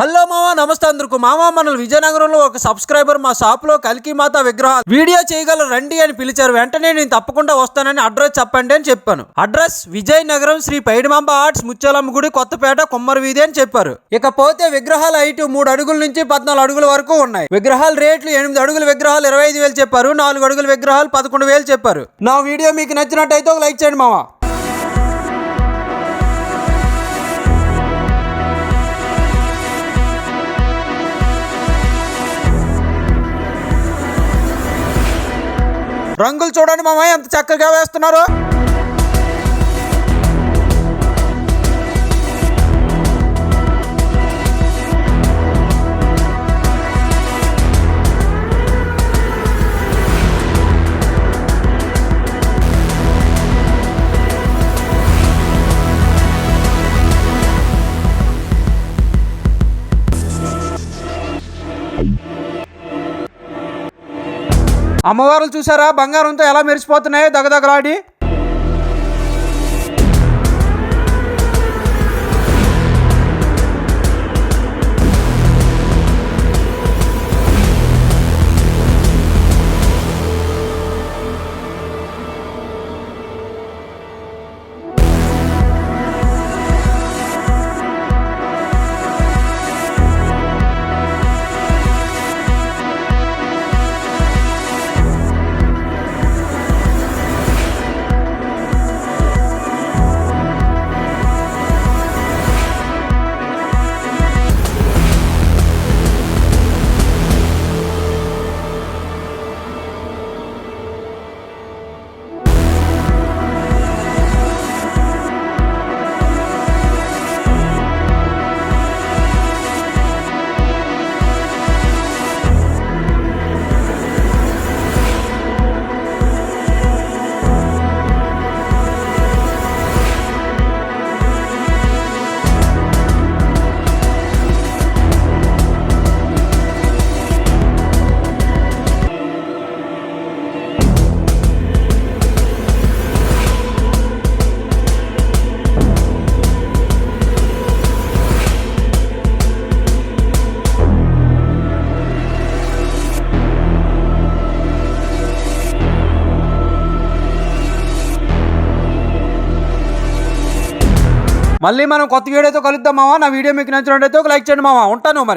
Hello మామ నమస్తే అందరికి. మామ మన విజయనగరంలో ఒక సబ్స్క్రైబర్ మా షాప్లో మాత విగ్రహాలు. వీడియో చేయగల రండి అని పిలిచారు. వెంటనే నేను తప్పకుండా వస్తానని అడ్రస్ చెప్పండి అని చెప్పాను. అడ్రస్ విజయనగరం శ్రీ పైడిమాంబ ఆర్ట్స్ ముచ్చలమ్మ గుడి కొత్తపేట కొమ్మర వీధి అని చెప్పారు. ఇకపోతే విగ్రహాల హైట్ మూడు అడుగుల నుంచి పద్నాలుగు అడుగుల వరకు ఉన్నాయి. విగ్రహాల రేట్లు ఎనిమిది అడుగుల విగ్రహాలు ఇరవై ఐదు వేలు చెప్పారు. నాలుగు అడుగుల విగ్రహాలు పదకొండు వేలు చెప్పారు. నా వీడియో మీకు నచ్చినట్టయితే ఒక లైక్ చేయండి మామ. రంగులు చూడండి మామ ఎంత చక్కగా వేస్తున్నారు. అమ్మవారులు చూసారా? బంగారంతో ఎలా మెరిసిపోతున్నాయో దగదగలాడి. మళ్ళీ మనం కొత్త వీడియోతో కలుద్దాం మావా? నా వీడియో మీకు నచ్చినట్టయితే ఒక లైక్ చేయండి మావా. ఉంటాను మరి.